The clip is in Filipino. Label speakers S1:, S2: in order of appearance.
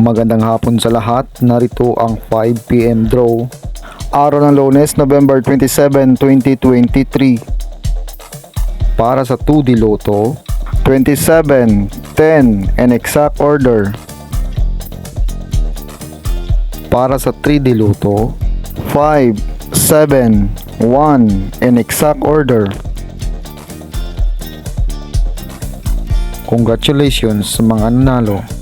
S1: Magandang hapon sa lahat. Narito ang 5pm draw. Araw ng Lunes, November 27, 2023. Para sa 2D Lotto, 27, 10 and exact order. Para sa 3D Lotto, 5, 7, 1 and exact order. Congratulations sa mga nanalo.